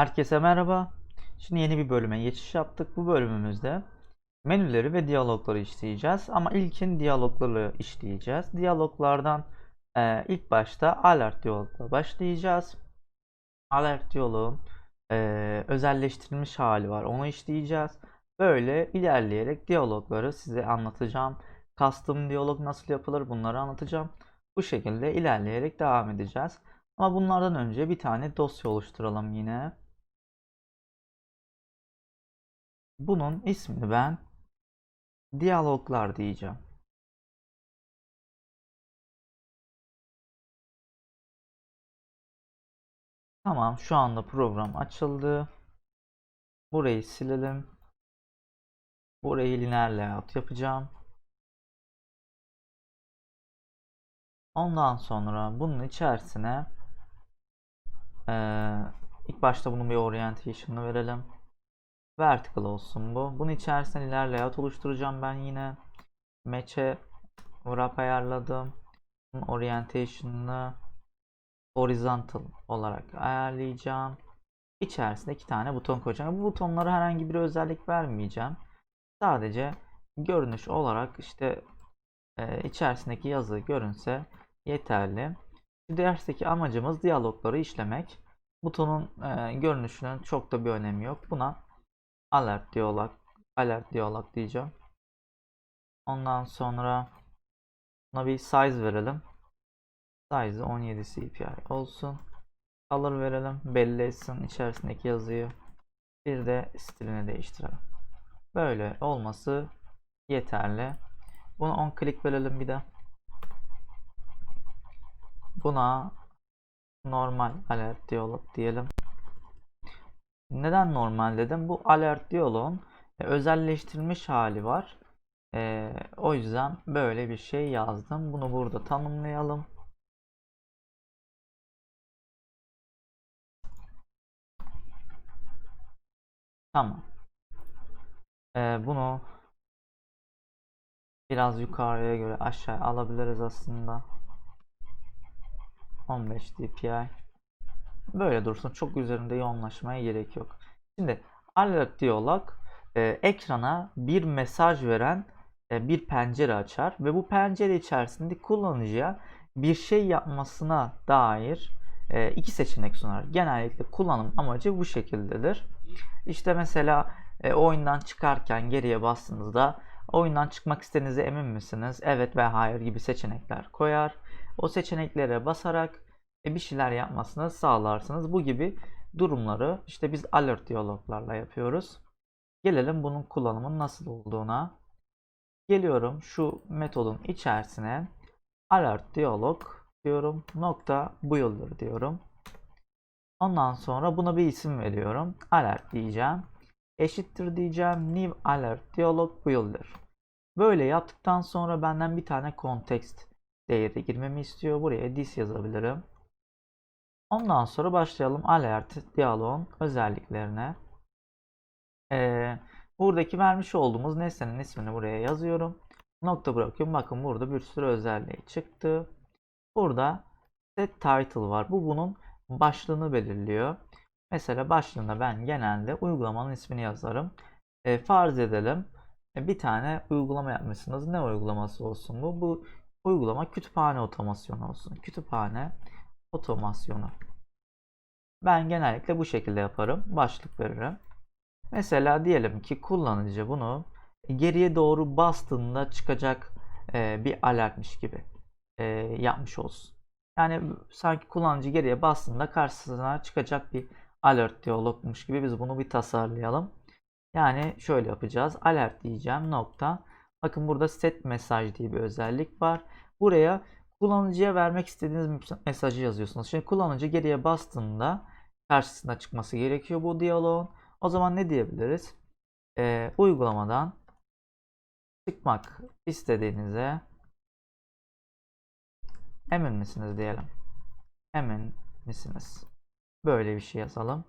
Herkese merhaba. Şimdi yeni bir bölüme geçiş yaptık. Bu bölümümüzde menüleri ve diyalogları işleyeceğiz. Ama ilkin diyalogları işleyeceğiz. Diyaloglardan e, ilk başta alert diyalogla başlayacağız. Alert diyaloğun e, özelleştirilmiş hali var. Onu işleyeceğiz. Böyle ilerleyerek diyalogları size anlatacağım. Custom diyalog nasıl yapılır bunları anlatacağım. Bu şekilde ilerleyerek devam edeceğiz. Ama bunlardan önce bir tane dosya oluşturalım yine. Bunun ismini ben diyaloglar diyeceğim. Tamam, şu anda program açıldı. Burayı silelim. Burayı lineer layout yapacağım. Ondan sonra bunun içerisine eee, ilk başta bunun bir orientation'ını verelim. Vertical olsun bu. Bunun içerisine lineer layout oluşturacağım ben yine. Match'e wrap ayarladım. Orientation'ını horizontal olarak ayarlayacağım. İçerisine iki tane buton koyacağım. Bu butonlara herhangi bir özellik vermeyeceğim. Sadece görünüş olarak işte e, içerisindeki yazı görünse yeterli. Bu dersteki amacımız diyalogları işlemek. Butonun e, görünüşünün çok da bir önemi yok. Buna alert diyalog, alert diyalog diyeceğim. Ondan sonra buna bir size verelim. Size 17 CPI olsun. Color verelim. Belli etsin içerisindeki yazıyı. Bir de stilini değiştirelim. Böyle olması yeterli. Buna 10 klik verelim bir de. Buna normal alert diyalog diyelim. Neden normal dedim? Bu alert diyaloğun e, özelleştirilmiş hali var. E, o yüzden böyle bir şey yazdım. Bunu burada tanımlayalım. Tamam. E, bunu biraz yukarıya göre aşağı alabiliriz aslında. 15 dpi. Böyle dursun. Çok üzerinde yoğunlaşmaya gerek yok. Şimdi alert diyalog e, ekrana bir mesaj veren e, bir pencere açar ve bu pencere içerisinde kullanıcıya bir şey yapmasına dair e, iki seçenek sunar. Genellikle kullanım amacı bu şekildedir. İşte mesela e, oyundan çıkarken geriye bastığınızda oyundan çıkmak istediğinize emin misiniz? Evet ve hayır gibi seçenekler koyar. O seçeneklere basarak bir şeyler yapmasını sağlarsınız. Bu gibi durumları işte biz alert diyaloglarla yapıyoruz. Gelelim bunun kullanımının nasıl olduğuna. Geliyorum şu metodun içerisine alert diyalog diyorum. Nokta builder diyorum. Ondan sonra buna bir isim veriyorum. Alert diyeceğim. Eşittir diyeceğim. New alert diyalog builder. Böyle yaptıktan sonra benden bir tane context değeri girmemi istiyor. Buraya this yazabilirim. Ondan sonra başlayalım alert diyaloğun özelliklerine. Ee, buradaki vermiş olduğumuz nesnenin ismini buraya yazıyorum. Nokta bırakıyorum. Bakın burada bir sürü özelliği çıktı. Burada set title var. Bu bunun başlığını belirliyor. Mesela başlığına ben genelde uygulamanın ismini yazarım. E, farz edelim bir tane uygulama yapmışsınız. Ne uygulaması olsun bu? Bu uygulama kütüphane otomasyonu olsun. Kütüphane otomasyonu. Ben genellikle bu şekilde yaparım. Başlık veririm. Mesela diyelim ki kullanıcı bunu geriye doğru bastığında çıkacak e, bir alertmiş gibi e, yapmış olsun. Yani sanki kullanıcı geriye bastığında karşısına çıkacak bir alert diyalogmuş gibi biz bunu bir tasarlayalım. Yani şöyle yapacağız. Alert diyeceğim nokta. Bakın burada set mesaj diye bir özellik var. Buraya kullanıcıya vermek istediğiniz mesajı yazıyorsunuz. Şimdi kullanıcı geriye bastığında karşısına çıkması gerekiyor bu diyaloğun. O zaman ne diyebiliriz? Ee, uygulamadan çıkmak istediğinize emin misiniz diyelim. Emin misiniz? Böyle bir şey yazalım.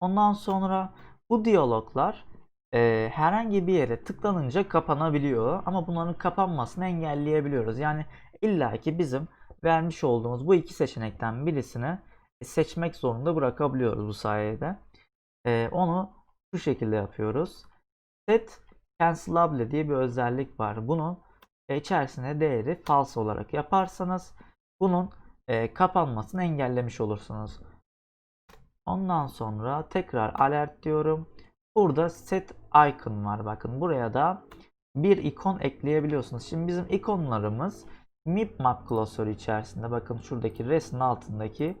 Ondan sonra bu diyaloglar e, herhangi bir yere tıklanınca kapanabiliyor ama bunların kapanmasını engelleyebiliyoruz. Yani illaki bizim vermiş olduğumuz bu iki seçenekten birisini seçmek zorunda bırakabiliyoruz bu sayede. Ee, onu şu şekilde yapıyoruz. Set cancelable diye bir özellik var. Bunu e, içerisine değeri false olarak yaparsanız bunun e, kapanmasını engellemiş olursunuz. Ondan sonra tekrar alert diyorum. Burada set icon var. Bakın buraya da bir ikon ekleyebiliyorsunuz. Şimdi bizim ikonlarımız mipmap klasörü içerisinde. Bakın şuradaki resmin altındaki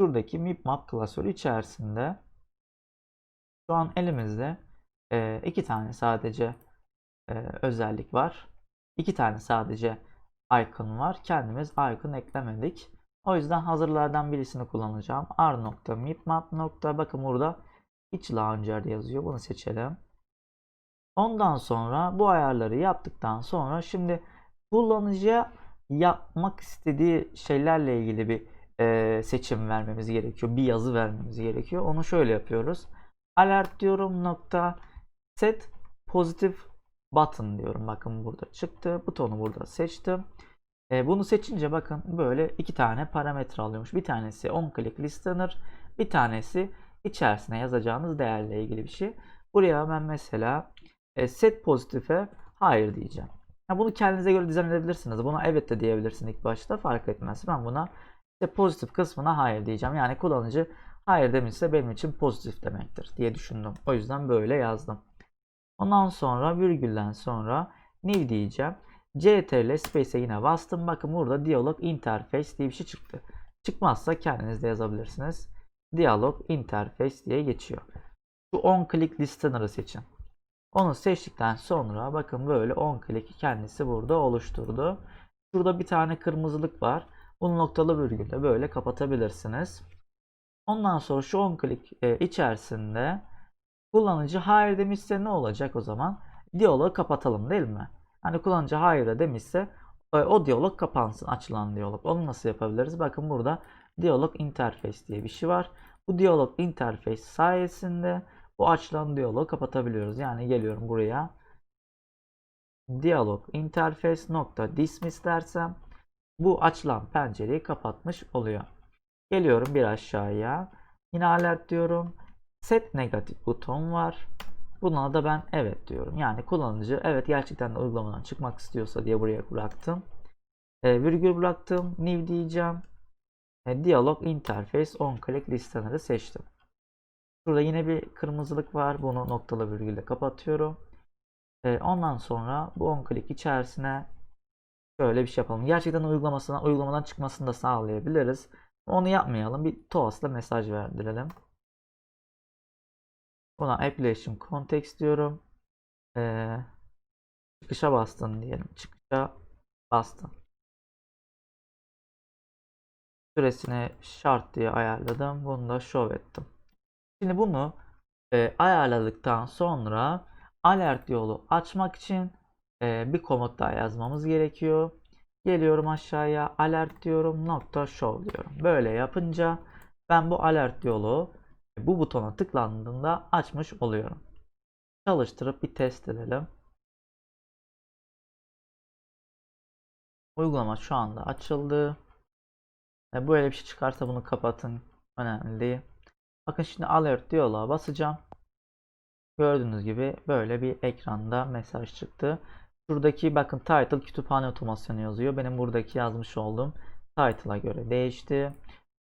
şuradaki mipmap klasörü içerisinde. Şu an elimizde e, iki tane sadece e, özellik var. İki tane sadece icon var. Kendimiz icon eklemedik. O yüzden hazırlardan birisini kullanacağım. r.mipmap. Bakın burada iç launcher yazıyor. Bunu seçelim. Ondan sonra bu ayarları yaptıktan sonra şimdi kullanıcıya yapmak istediği şeylerle ilgili bir e, seçim vermemiz gerekiyor. Bir yazı vermemiz gerekiyor. Onu şöyle yapıyoruz. Alert diyorum nokta set pozitif button diyorum. Bakın burada çıktı. Butonu burada seçtim. E, bunu seçince bakın böyle iki tane parametre alıyormuş. Bir tanesi on click listener, bir tanesi içerisine yazacağınız değerle ilgili bir şey. Buraya ben mesela e, set pozitife hayır diyeceğim. Ya bunu kendinize göre dizayn edebilirsiniz. Buna evet de diyebilirsin ilk başta fark etmez. Ben buna işte pozitif kısmına hayır diyeceğim. Yani kullanıcı hayır demişse benim için pozitif demektir diye düşündüm. O yüzden böyle yazdım. Ondan sonra virgülden sonra new diyeceğim. CTRL Space'e yine bastım. Bakın burada Dialog Interface diye bir şey çıktı. Çıkmazsa kendiniz de yazabilirsiniz. Dialog Interface diye geçiyor. Şu on click listener'ı seçin. Onu seçtikten sonra bakın böyle on click'i kendisi burada oluşturdu. Şurada bir tane kırmızılık var. Bunu noktalı virgülle böyle kapatabilirsiniz. Ondan sonra şu on click e, içerisinde kullanıcı hayır demişse ne olacak o zaman? Diyaloğu kapatalım değil mi? Hani kullanıcı hayır demişse e, o diyalog kapansın açılan diyalog. Onu nasıl yapabiliriz? Bakın burada diyalog interface diye bir şey var. Bu diyalog interface sayesinde bu açılan diyaloğu kapatabiliyoruz. Yani geliyorum buraya. Diyalog interface nokta dismiss dersem bu açılan pencereyi kapatmış oluyor. Geliyorum bir aşağıya. Yine alert diyorum. Set negatif buton var. Buna da ben evet diyorum. Yani kullanıcı evet gerçekten de uygulamadan çıkmak istiyorsa diye buraya bıraktım. E, virgül bıraktım. New diyeceğim. E, Dialog Interface on click listener'ı seçtim. Şurada yine bir kırmızılık var. Bunu noktalı virgülle kapatıyorum. E, ondan sonra bu on click içerisine şöyle bir şey yapalım. Gerçekten uygulamasına, uygulamadan çıkmasını da sağlayabiliriz. Onu yapmayalım. Bir TOAS'la mesaj verdirelim. Buna application context diyorum. Ee, çıkışa bastın diyelim. Çıkışa bastın. Süresini şart diye ayarladım. Bunu da show ettim. Şimdi bunu e, ayarladıktan sonra alert yolu açmak için e, bir komut daha yazmamız gerekiyor. Geliyorum aşağıya alert diyorum nokta show diyorum. Böyle yapınca ben bu alert yolu bu butona tıklandığında açmış oluyorum. Çalıştırıp bir test edelim. Uygulama şu anda açıldı. E, böyle bir şey çıkarsa bunu kapatın. Önemli değil. Bakın şimdi alert diyaloğa basacağım. Gördüğünüz gibi böyle bir ekranda mesaj çıktı. Şuradaki bakın title kütüphane otomasyonu yazıyor. Benim buradaki yazmış olduğum title'a göre değişti.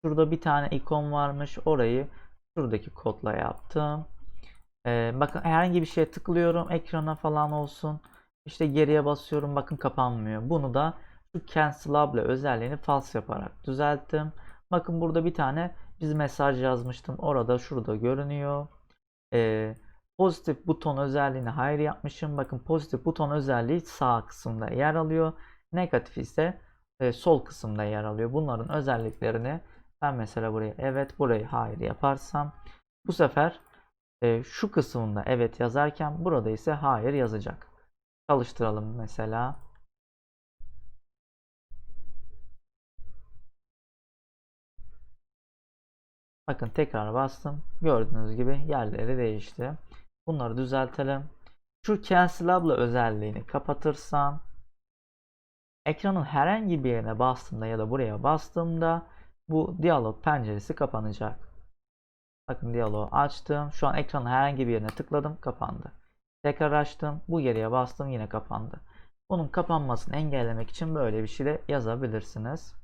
Şurada bir tane ikon varmış. Orayı şuradaki kodla yaptım. Ee, bakın herhangi bir şeye tıklıyorum. Ekrana falan olsun. İşte geriye basıyorum. Bakın kapanmıyor. Bunu da şu cancelable özelliğini false yaparak düzelttim. Bakın burada bir tane biz mesaj yazmıştım. Orada şurada görünüyor. Ee, pozitif buton özelliğini hayır yapmışım. Bakın pozitif buton özelliği sağ kısımda yer alıyor. Negatif ise e, sol kısımda yer alıyor. Bunların özelliklerini ben mesela buraya evet burayı hayır yaparsam bu sefer e, şu kısmında evet yazarken burada ise hayır yazacak. Çalıştıralım mesela. Bakın tekrar bastım. Gördüğünüz gibi yerleri değişti. Bunları düzeltelim. Şu cancelable özelliğini kapatırsam ekranın herhangi bir yerine bastığımda ya da buraya bastığımda bu diyalog penceresi kapanacak. Bakın diyaloğu açtım. Şu an ekranın herhangi bir yerine tıkladım. Kapandı. Tekrar açtım. Bu geriye bastım. Yine kapandı. Bunun kapanmasını engellemek için böyle bir şey de yazabilirsiniz.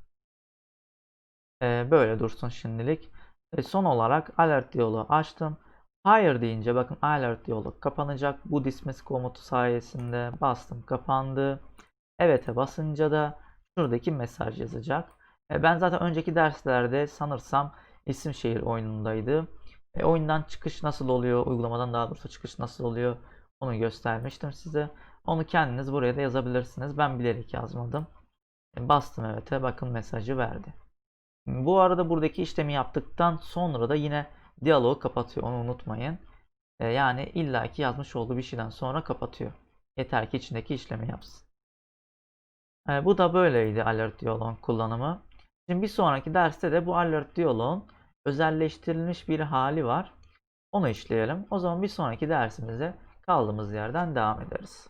Ee, böyle dursun şimdilik. E, son olarak alert diyaloğu açtım. Hayır deyince bakın alert diyalog kapanacak. Bu dismiss komutu sayesinde bastım kapandı. Evet'e basınca da şuradaki mesaj yazacak. E, ben zaten önceki derslerde sanırsam isim şehir oyunundaydı. E, oyundan çıkış nasıl oluyor, uygulamadan daha doğrusu çıkış nasıl oluyor onu göstermiştim size. Onu kendiniz buraya da yazabilirsiniz. Ben bilerek yazmadım. E, bastım evet'e bakın mesajı verdi. Bu arada buradaki işlemi yaptıktan sonra da yine diyaloğu kapatıyor. Onu unutmayın. E, yani illaki yazmış olduğu bir şeyden sonra kapatıyor. Yeter ki içindeki işlemi yapsın. E, bu da böyleydi alert diyaloğun kullanımı. Şimdi bir sonraki derste de bu alert diyaloğun özelleştirilmiş bir hali var. Onu işleyelim. O zaman bir sonraki dersimize kaldığımız yerden devam ederiz.